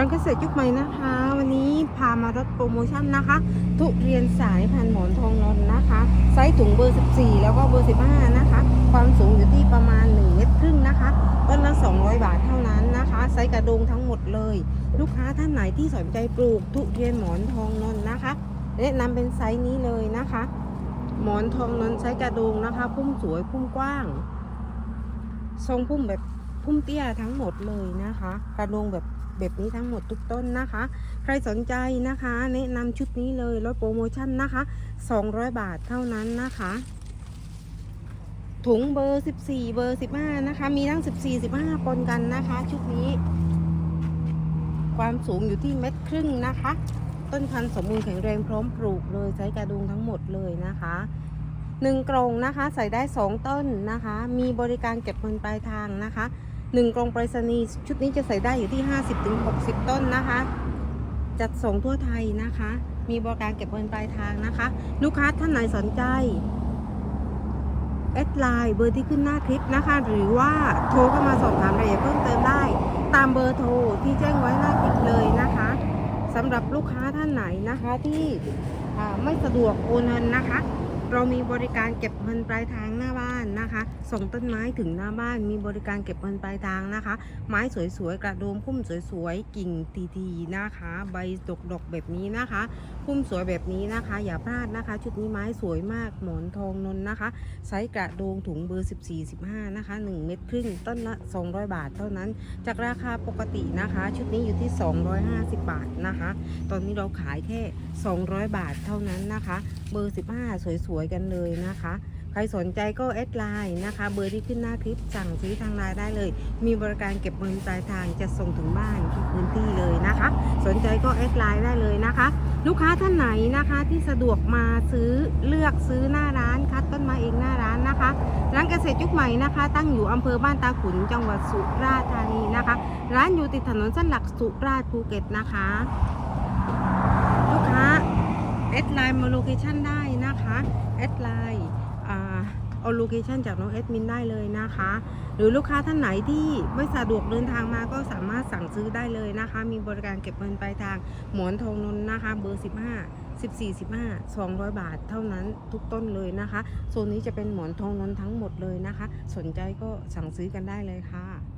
ร้านเกษตรยุคใหม่นะคะ วันนี้พามาลดโปรโมชั่นนะคะ ทุเรียนสายพันธุ์หมอนทองนนนะคะ ไซส์ถุงเบอร์ 14 แล้วก็เบอร์ 15 นะคะ ความสูงอยู่ที่ประมาณ 1 เมตรครึ่งนะคะต้นละ 200 บาทเท่านั้นนะคะ ไซส์กระดงทั้งหมดเลย ลูกค้าท่านไหนที่สนใจปลูกทุเรียนหมอนทองนนนะคะแนะนำเป็นไซส์นี้เลยนะคะ หมอนทองนนไซส์กระดงนะคะ พุ่มสวยพุ่มกว้าง ทรงพุ่มแบบพุ่มเตี้ยทั้งหมดเลยนะคะ กระดงแบบ แบบนี้ทั้งหมดทุกต้นนะคะ ใครสนใจนะคะ แนะนำชุดนี้เลยลดโปรโมชั่นนะคะ 200 บาทเท่านั้นนะคะ ถุงเบอร์ 14 เบอร์ 15 นะคะ มีทั้ง 14 15 ปนกันนะคะ ชุดนี้ ความสูงอยู่ที่เม็ดครึ่งนะคะ ต้นพันธุ์สมบูรณ์แข็งแรงพร้อมปลูกเลยใช้กระดุงทั้งหมดเลยนะคะหนึ่งกรงนะคะ ใส่ได้2ต้นนะคะ มีบริการเก็บเงินปลายทางนะคะ หนึ่งกรงไปรษณีย์ชุดนี้จะใส่ได้อยู่ที่ 50-60 ต้นนะคะ จัดส่งทั่วไทยนะคะ มีบริการเก็บเงินปลายทางนะคะ ลูกค้าท่านไหนสนใจแอดไลน์เบอร์ที่ขึ้นหน้าคลิปนะคะ หรือว่าโทรเข้ามาสอบถามรายละเอียดเพิ่มเติมได้ ตามเบอร์โทรที่แจ้งไว้หน้าคลิปเลยนะคะสำหรับลูกค้าท่านไหนนะคะที่ไม่สะดวกโอนเงินนะคะ เรามีบริการเก็บเงินปลายทางหน้าบ้านนะคะ ส่งต้นไม้ถึงหน้าบ้าน มีบริการเก็บเงินปลายทางนะคะ ไม้สวยๆ กระโดมพุ่มสวยๆ กิ่งทีๆนะคะ ใบดกๆแบบนี้นะคะ พุ่มสวยแบบนี้นะคะ อย่าพลาดนะคะ ชุดนี้ไม้สวยมาก หมอนทองนนนะคะ ไซส์กระโดงถุงเบอร์ 14 15 นะคะ 1 เม็ดครึ่ง ต้นละ 200 บาทเท่านั้น จากราคาปกตินะคะ ชุดนี้อยู่ที่ 250 บาทนะคะ ตอนนี้เราขายแค่ 200 บาทเท่านั้นนะคะ เบอร์ 15 สวยๆ กันเลยนะคะ ใครสนใจก็แอดไลน์นะคะ เบอร์ที่ขึ้นหน้าคลิปสั่งซื้อทางไลน์ได้เลย มีบริการเก็บเงินปลายทางจะส่งถึงบ้านทุกพื้นที่เลยนะคะ สนใจก็แอดไลน์ได้เลยนะคะ ลูกค้าท่านไหนนะคะที่สะดวกมาซื้อเลือกซื้อหน้าร้านคัดต้นไม้เองหน้าร้านนะคะ ร้านเกษตรยุคใหม่นะคะ ตั้งอยู่อำเภอบ้านตาขุนจังหวัดสุราษฎร์ธานีนะคะ ร้านอยู่ติดถนนเส้นหลักสุราษฎร์ภูเก็ตนะคะลูกค้าแอดไลน์มาโลเคชั่นได้นะคะแอดไลน์ เอาโลเคชันจากน้องแอดมินได้เลยนะคะ หรือลูกค้าท่านไหนที่ไม่สะดวกเดินทางมาก็สามารถสั่งซื้อได้เลยนะคะ มีบริการเก็บเงินปลายทางหมอนทองนนนะคะ เบอร์ 15 14 15 200 บาทเท่านั้นทุกต้นเลยนะคะโซนนี้จะเป็นหมอนทองนนทั้งหมดเลยนะคะ สนใจก็สั่งซื้อกันได้เลยค่ะ